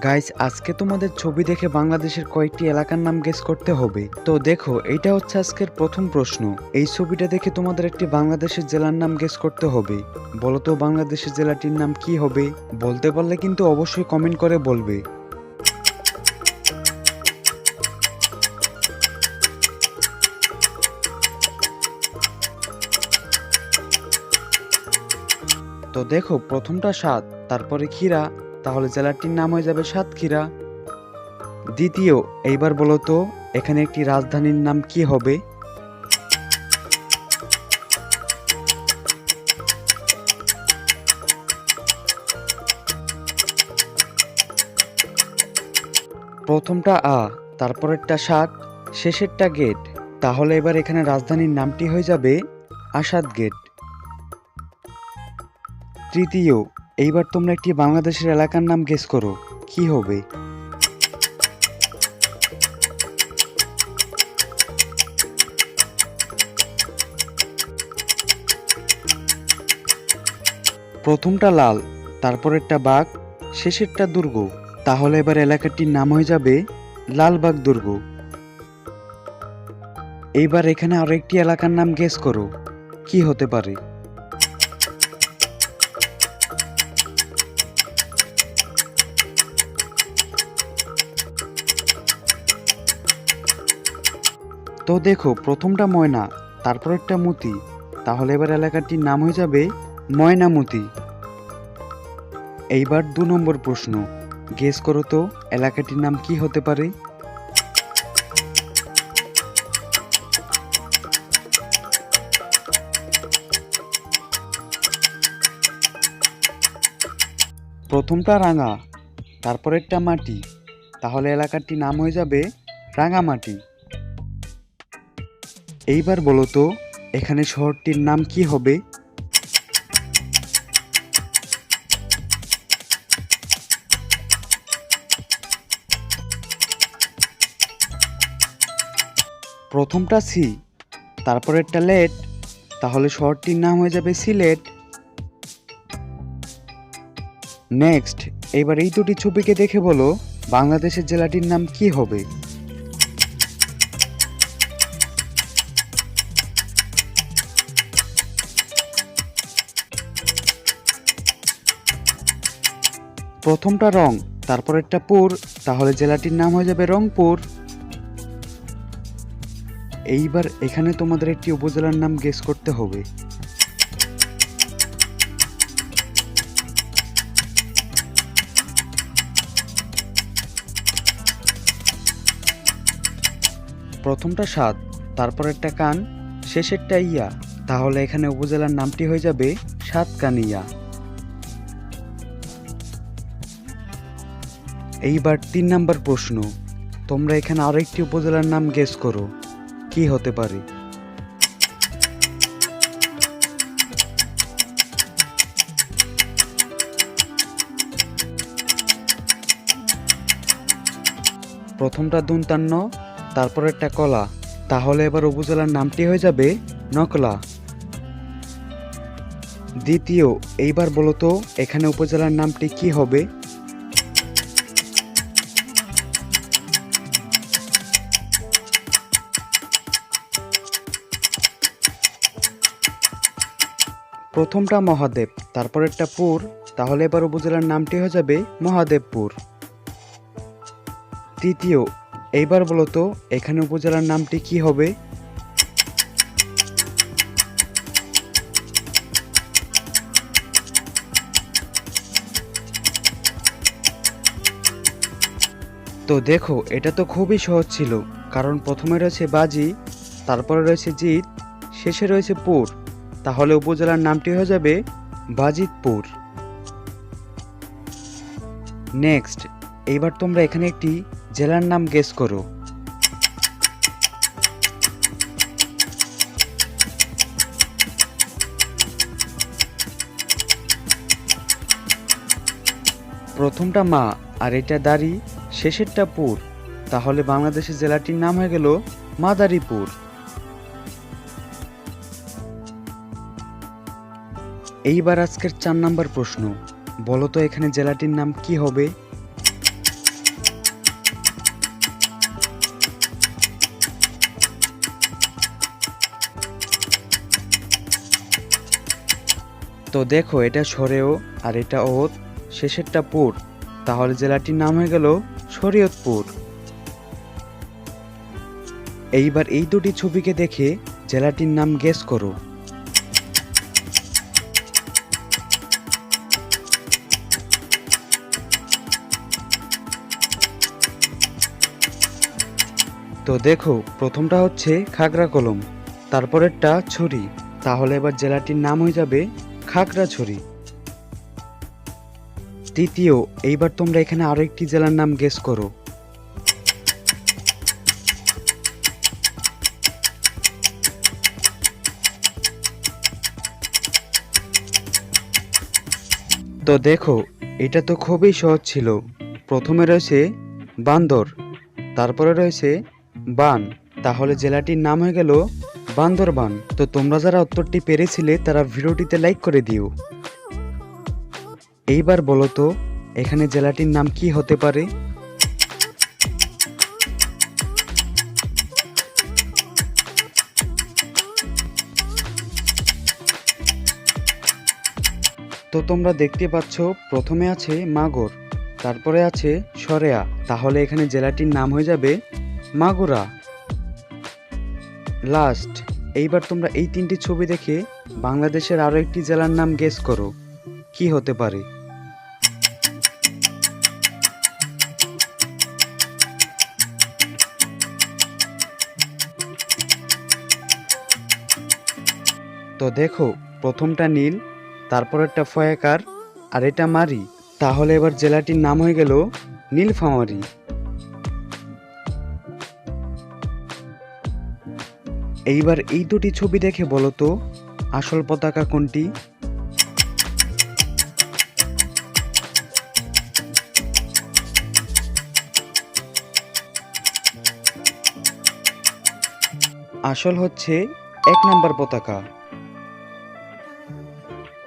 Guys আজকে তোমাদের ছবি দেখে বাংলাদেশের কয়েকটি এলাকার নাম গেস করতে হবে। তো দেখো এটা হচ্ছে আজকের প্রথম প্রশ্ন। এই ছবিটা দেখে তোমাদের একটি বাংলাদেশের জেলার নাম গেস করতে হবে। বলো তো, বাংলাদেশের জেলাটির নাম কি হবে? বলতে পারলে কিন্তু অবশ্যই কমেন্ট করে বলবে। তো দেখো, প্রথমটা সাত, তারপরে ক্ষীরা তাহলে জেলাটির নাম হয়ে যাবে সাতক্ষীরা। দ্বিতীয়, এইবার বলো তো, এখানে একটি রাজধানীর নাম কি হবে? প্রথমটা আ, তারপরেরটা সাত, শেষেরটা গেট। তাহলে এবার এখানে রাজধানীর নামটি হয়ে যাবে আসাদ গেট। তৃতীয় এইবার তোমরা একটি বাংলাদেশের এলাকার নাম গেস করো। কি হবে? প্রথমটা লাল, তারপরেরটা বাঘ, শেষেরটা দুর্গ। তাহলে এবার এলাকাটির নাম হয়ে যাবে লালবাগ দুর্গ। এইবার এখানে আরও একটি এলাকার নাম গেস করো। কি হতে পারে? তো দেখো, প্রথমটা ময়না তারপর একটা মতি। তাহলে এবার এলাকাটির নাম হয়ে যাবে ময়নামতি। এইবার দু নম্বর প্রশ্ন। গেস করো তো, এলাকাটির নাম কি হতে পারে? প্রথমটা রাঙা তারপর একটা মাটি। তাহলে এলাকাটির নাম হয়ে যাবে রাঙামাটি। এইবার বলো তো, এখানে শহরটির নাম কি হবে? প্রথমটা সি, তারপরেরটা লেট, তাহলে শহরটির নাম হয়ে যাবে সিলেট নেক্সট, এবার এই দুটি ছবিকে দেখে বলো, বাংলাদেশের জেলাটির নাম কি হবে? প্রথমটা রং, তারপরেরটা পুর, তাহলে জেলাটির নাম হয়ে যাবে রংপুর। এইবার এখানে তোমাদের একটি উপজেলার নাম গেস করতে হবে। প্রথমটা সাত তারপরেরটা কান, শেষেরটা ইয়া, তাহলে এখানে উপজেলার নামটি হয়ে যাবে সাত সাতকানিয়া। এইবার তিন নাম্বার প্রশ্ন। তোমরা এখানে আরেকটি উপজেলার নাম গেস করো। কি হতে পারে? প্রথমটা দুন্তান্ন তারপর একটা কলা। তাহলে এবার উপজেলার নামটি হয়ে যাবে নকলা। দ্বিতীয়, এইবার বলো তো, এখানে উপজেলার নামটি কি হবে? প্রথমটা মহাদেব, তারপরেরটা পুর, তাহলে এবার উপজেলার নামটি হয়ে যাবে মহাদেবপুর। তৃতীয়, এইবার বলতো, এখানে উপজেলার নামটি কি হবে? তো দেখো, এটা তো খুবই সহজ ছিল, কারণ প্রথমে রয়েছে বাজি, তারপরে রয়েছে জিত শেষে রয়েছে পুর। তাহলে উপজেলার নামটি হয়ে যাবে বাজিতপুর। নেক্সট এইবার তোমরা এখানে একটি জেলার নাম গেস করো। প্রথমটা মা আর এটা দাড়ি, শেষেরটা পুর। তাহলে বাংলাদেশের জেলাটির নাম হয়ে গেল মাদারীপুর। এইবার আজকের চার নাম্বার প্রশ্ন। বলতো এখানে জেলাটির নাম কি হবে? তো দেখো, এটা সরেও আর এটা ওত। শেষেরটা পুর। তাহলে জেলাটির নাম হয়ে গেল শরীয়তপুর। এইবার এই দুটি ছবিকে দেখে জেলাটির নাম গেস করো। তো দেখো, প্রথমটা হচ্ছে খাগড়া কলম তারপরেরটা ছুরি। তাহলে এবার জেলাটির নাম হয়ে যাবে খাগড়াছড়ি। তৃতীয়, এইবার তোমরা এখানে আরও একটি জেলার নাম গেস করো। তো দেখো, এটা তো খুবই সহজ ছিল। প্রথমে রয়েছে বান্দর, তারপরে রয়েছে বান, তাহলে জেলাটির নাম হয়ে গেল বান্দরবান। তো তোমরা যারা উত্তরটি পেরেছিলে, তারা ভিডিওটিতে লাইক করে দিও। এইবার বলো তো, এখানে জেলাটির নাম কি হতে পারে? তো তোমরা দেখতে পাচ্ছ, প্রথমে আছে মাগর, তারপরে আছে সরেয়া। তাহলে এখানে জেলাটির নাম হয়ে যাবে মাগুরা। লাস্ট এইবার তোমরা এই তিনটি ছবি দেখে বাংলাদেশের আরও একটি জেলার নাম গেস করো। কি হতে পারে? তো দেখো, প্রথমটা নীল তারপর একটা ফয়াকার, আর এটা মারি। তাহলে এবার জেলাটির নাম হয়ে গেল নীলফামারি। এইবার এই দুটি ছবি দেখে বলো তো, আসল পতাকা কোনটি? আসল হচ্ছে এক নম্বর পতাকা।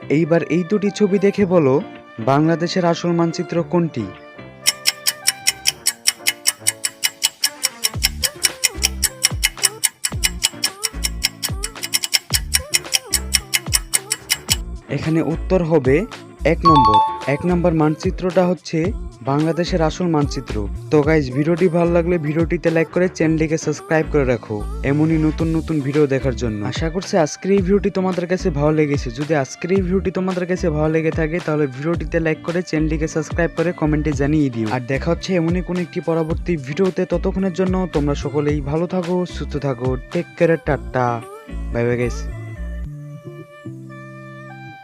এইবার এই দুটি ছবি দেখে বলো, বাংলাদেশের আসল মানচিত্র কোনটি? এখানে উত্তর হবে এক নম্বর। এক নম্বর মানচিত্রটা হচ্ছে বাংলাদেশের আসল মানচিত্র। তো গাইজ ভিডিওটি ভালো লাগলে ভিডিওটিতে লাইক করে চ্যানেলটিকে সাবস্ক্রাইব করে রাখো। এমনই নতুন নতুন ভিডিও দেখার জন্য। আশা করছি আজকের এই ভিডিওটি তোমাদের কাছে ভালো লেগেছে। যদি আজকের এই ভিডিওটি তোমাদের কাছে ভালো লেগে থাকে, তাহলে ভিডিওটিতে লাইক করে চ্যানেলটিকে সাবস্ক্রাইব করে কমেন্টে জানিয়ে দিও। আর দেখা হচ্ছে এমনই কোন একটি পরবর্তী ভিডিওতে ততক্ষণের জন্য তোমরা সকলেই ভালো থাকো, সুস্থ থাকো take care ta ta. Bye bye guys